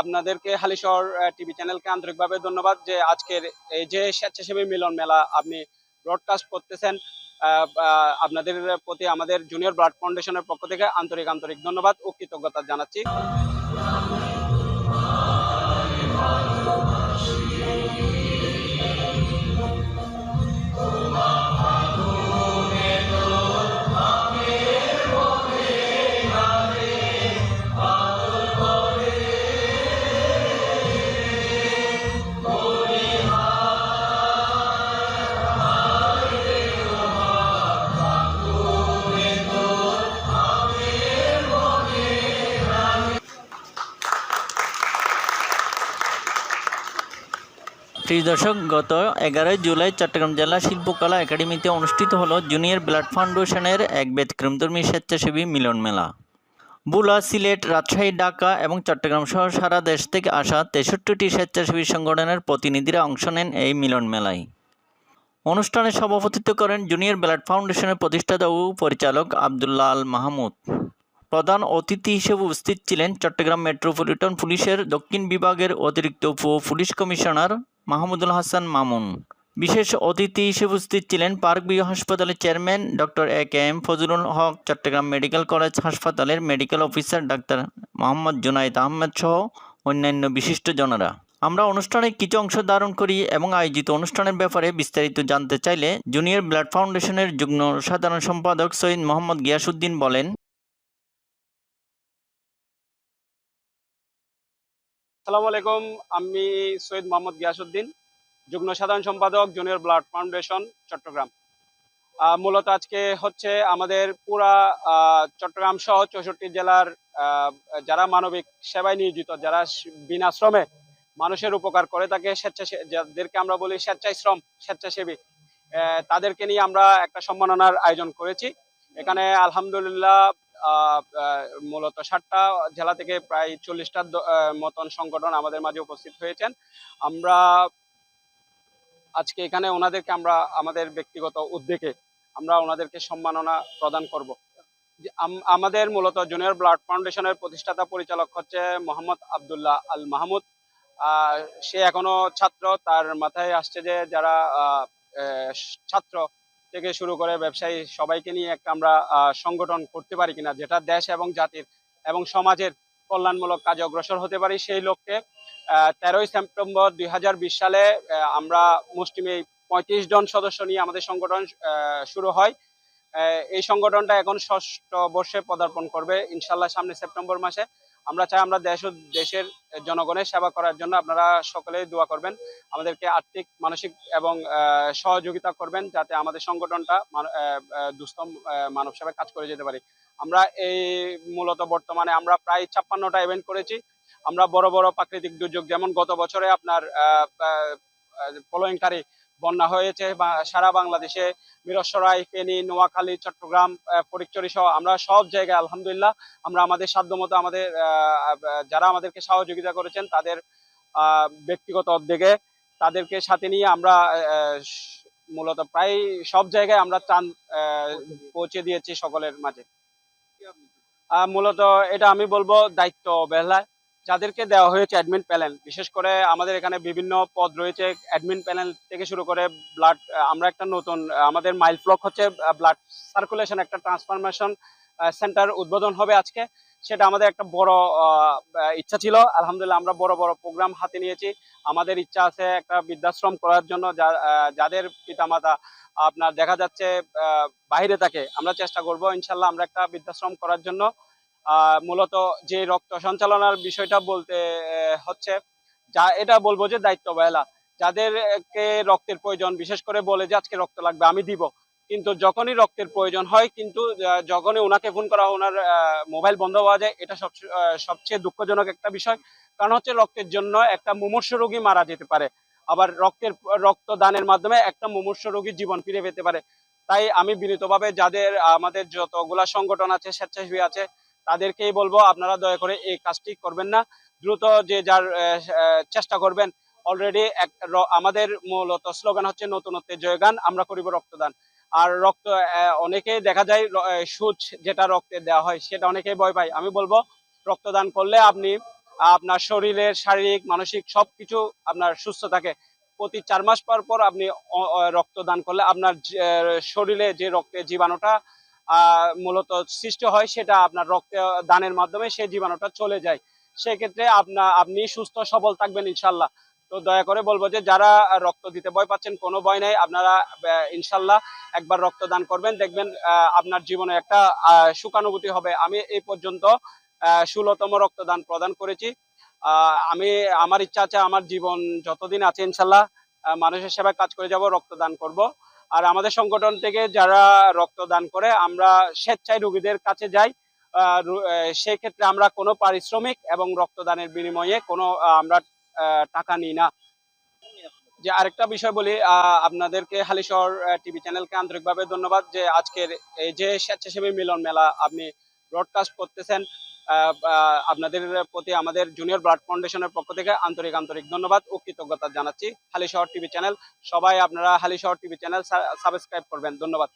আপনাদেরকে হালিশহর টিভি চ্যানেলকে আন্তরিকভাবে ধন্যবাদ যে আজকের এই যে স্বেচ্ছাসেবী মিলন মেলা আপনি ব্রডকাস্ট করতেছেন আপনাদের প্রতি আমাদের জুনিয়র ব্লাড ফাউন্ডেশনের পক্ষ থেকে আন্তরিক আন্তরিক ধন্যবাদ ও কৃতজ্ঞতা জানাচ্ছি। প্রিয় দর্শক গত এগারোই জুলাই চট্টগ্রাম জেলা শিল্পকলা একাডেমিতে অনুষ্ঠিত হলো জুনিয়র ব্লাড ফাউন্ডেশনের এক ব্যতিক্রমধর্মী স্বেচ্ছাসেবী মিলন মেলা। বুলা, সিলেট, রাজশাহী, ঢাকা এবং চট্টগ্রাম সহ সারা দেশ থেকে আসা তেষট্টিটি স্বেচ্ছাসেবী সংগঠনের প্রতিনিধিরা অংশ নেন এই মিলন মেলায়। অনুষ্ঠানে সভাপতিত্ব করেন জুনিয়র ব্লাড ফাউন্ডেশনের প্রতিষ্ঠাতা ও পরিচালক আবদুল্লাহ আল মাহমুদ। প্রধান অতিথি হিসেবে উপস্থিত ছিলেন চট্টগ্রাম মেট্রোপলিটন পুলিশের দক্ষিণ বিভাগের অতিরিক্ত উপ পুলিশ কমিশনার মাহমুদুল হাসান মামুন। বিশেষ অতিথি হিসেবে উপস্থিত ছিলেন পার্ক বিও হাসপাতালের chairman doctor A K M Fazlul Haque, Chittagong medical college হাসপাতালের medical officer doctor Mohammad Junaid Ahmed সহ অন্যান্য বিশিষ্টজনেরা আমরা অনুষ্ঠানে কিছু অংশ ধারণ করি এবং আয়োজিত অনুষ্ঠানের ব্যাপারে বিস্তারিত জানতে চাইলে জুনিয়র ব্লাড ফাউন্ডেশনের যুগ্ম সাধারণ সম্পাদক সৈয়দ মোহাম্মদ গিয়াসুদ্দিন বলেন আসসালামু আলাইকুম, আমি সৈয়দ মোহাম্মদ গিয়াসুদ্দিন যুগ্ম সাধারণ সম্পাদক, জুনিয়র ব্লাড ফাউন্ডেশন, চট্টগ্রাম। মূলত আজকে হচ্ছে আমাদের পুরা চট্টগ্রাম সহ চৌষট্টি জেলার যারা মানবিক সেবায় নিয়োজিত, যারা বিনা শ্রমে মানুষের উপকার করে থাকে, স্বেচ্ছাসে, যাদেরকে আমরা বলি স্বেচ্ছায় শ্রম স্বেচ্ছাসেবী তাদেরকে নিয়ে আমরা একটা সম্মাননার আয়োজন করেছি। এখানে আলহামদুলিল্লাহ মূলত ষাটটা জেলা থেকে প্রায় চল্লিশটা মতন সংগঠন আমাদের মাঝে উপস্থিত হয়েছেন। আমরা আজকে এখানে ওনাদেরকে আমরা, আমাদের ব্যক্তিগত উদ্যোগে আমরা ওনাদেরকে সম্মাননা প্রদান করব। আমাদের মূলত জুনিয়র ব্লাড ফাউন্ডেশনের প্রতিষ্ঠাতা পরিচালক হচ্ছে মোহাম্মদ আবদুল্লাহ আল মাহমুদ। সে এখনও ছাত্র, তার মাথায় আসছে যে যারা ছাত্র থেকে শুরু করে ব্যবসায়ী সবাইকে নিয়ে একটা আমরা সংগঠন করতে পারি কিনা, যেটা দেশ এবং জাতির এবং সমাজের কল্যাণমূলক কাজে অগ্রসর হতে পারি, সেই লক্ষ্যে তেরোই সেপ্টেম্বর দুই হাজার বিশ সালে আমরা মুসলিমে পঁয়ত্রিশ জন সদস্য নিয়ে আমাদের সংগঠন শুরু হয়। এই সংগঠনটা এখন ষষ্ঠ বর্ষে পদার্পণ করবে, ইনশাল্লাহ সামনে সেপ্টেম্বর মাসে। আমরা চাই আমরা দেশ ও দেশের জনগণের সেবা করার জন্য আপনারা সকলে দোয়া করবেন। আমাদেরকে আর্থিক মানসিক এবং সহযোগিতা করবেন যাতে আমাদের সংগঠনটা আহ, মানব সেবায় কাজ করে যেতে পারি। আমরা এই মূলত বর্তমানে আমরা প্রায় ছাপ্পান্নটা ইভেন্ট করেছি। আমরা বড় বড় প্রাকৃতিক দুর্যোগ যেমন গত বছরে আপনার প্রলয়ঙ্কারী বন্যা হয়েছে সারা বাংলাদেশে মিরসরাই ফেনী নোয়াখালী, চট্টগ্রাম ফটিকছড়ি সহ আমরা সব জায়গায় আলহামদুলিল্লাহ আমরা আমাদের সাধ্যমতো আমাদের যারা আমাদেরকে সহযোগিতা করেছেন তাদের ব্যক্তিগত উদ্যোগে তাদেরকে সাথে নিয়ে আমরা মূলত প্রায় সব জায়গায় আমরা ত্রাণ পৌঁছে দিয়েছি সকলের মাঝে। মূলত এটা আমি বলব দায়িত্ব অবহেলায়। যাদেরকে দেওয়া হয়েছে অ্যাডমিন প্যানেল বিশেষ করে আমাদের এখানে বিভিন্ন পদ রয়েছে অ্যাডমিন প্যানেল থেকে শুরু করে ব্লাড আমরা একটা নতুন, আমাদের মাইল ফ্লক হচ্ছে ব্লাড সার্কুলেশন একটা ট্রান্সফরমেশন সেন্টার উদ্বোধন হবে আজকে। সেটা আমাদের একটা বড় ইচ্ছা ছিল। আলহামদুলিল্লাহ আমরা বড় বড় প্রোগ্রাম হাতে নিয়েছি। আমাদের ইচ্ছা আছে একটা বৃদ্ধাশ্রম করার জন্য যাদের পিতামাতা, আপনার দেখা যাচ্ছে বাইরে থাকে, আমরা চেষ্টা করব, ইনশাল্লাহ আমরা একটা বৃদ্ধাশ্রম করার জন্য। মূলত যে রক্ত সঞ্চালনার বিষয়টা বলতে হচ্ছে, যা এটা বলব যে দায়িত্ব অবহেলা যাদেরকে রক্তের প্রয়োজন, বিশেষ করে বলে যে আজকে রক্ত লাগবে, আমি দিব। কিন্তু যখনই রক্তের প্রয়োজন হয়, কিন্তু যখনই ওনাকে ফোন করা ওনার মোবাইল বন্ধ হওয়া যায়, এটা সব সবচেয়ে দুঃখজনক একটা বিষয়। কারণ হচ্ছে রক্তের জন্য একটা মুমূর্ষ রোগী মারা যেতে পারে। আবার রক্তের রক্ত দানের মাধ্যমে একটা মুমূর্ষ রোগীর জীবন ফিরে পেতে পারে। তাই আমি বিনীতভাবে যাদের, আমাদের যতগুলা সংগঠন আছে, স্বেচ্ছাসেবী আছে তাদেরকেই বলব, আপনারা দয়া করে এই কাজটি করবেন না। দ্রুত যে যার চেষ্টা করবেন অলরেডি এক আমাদের মূলত স্লোগান হচ্ছে নতুনত্বের জয়গান, আমরা করিব রক্তদান। আর রক্ত অনেকেই দেখা যায় সুচ যেটা রক্তে দেওয়া হয়, সেটা অনেকেই ভয় পায়। আমি বলব, রক্তদান করলে আপনি, আপনার শরীরের শারীরিক, মানসিক সবকিছু আপনার সুস্থ থাকে। প্রতি চার মাস পর পর আপনি রক্তদান করলে আপনার শরীরে যে রক্তের জীবাণুটা মূলত সৃষ্টি হয় সেটা আপনার রক্ত দানের মাধ্যমে সেই জীবাণুটা চলে যায়। সেক্ষেত্রে আপনার আপনি সুস্থ, সবল থাকবেন ইনশাল্লাহ। তো দয়া করে বলব যে যারা রক্ত দিতে ভয় পাচ্ছেন, কোনো ভয় নাই। আপনারা ইনশাল্লাহ একবার রক্তদান করবেন। দেখবেন আপনার জীবনে একটা সুখানুভূতি হবে। আমি এই পর্যন্ত ষোলোতম রক্তদান প্রদান করেছি। আমি, আমার ইচ্ছা আছে, আমার জীবন যতদিন আছে ইনশাল্লাহ মানুষের সেবায় কাজ করে যাব, রক্তদান করব। আর আমাদের সংগঠন থেকে যারা রক্তদান করে আমরা স্বেচ্ছায় রোগীদের কাছে যাই। আহ, রু- সেই ক্ষেত্রে আমরা কোনো পারিশ্রমিক এবং রক্তদানের বিনিময়ে কোনো আমরা টাকা নিই না। যে আরেকটা বিষয় বলি আপনাদেরকে হালিশহর টিভি চ্যানেলকে আন্তরিকভাবে ধন্যবাদ যে আজকের এই যে স্বেচ্ছাসেবী মিলন মেলা আপনি ব্রডকাস্ট করতেছেন। আপনাদের প্রতি আমাদের জুনিয়র ব্লাড ফাউন্ডেশনের পক্ষ থেকে আন্তরিক আন্তরিক ধন্যবাদ ও কৃতজ্ঞতা জানাচ্ছি হালিশহর টিভি চ্যানেল সবাই আপনারা হালিশহর টিভি চ্যানেল সাবস্ক্রাইব করবেন। ধন্যবাদ।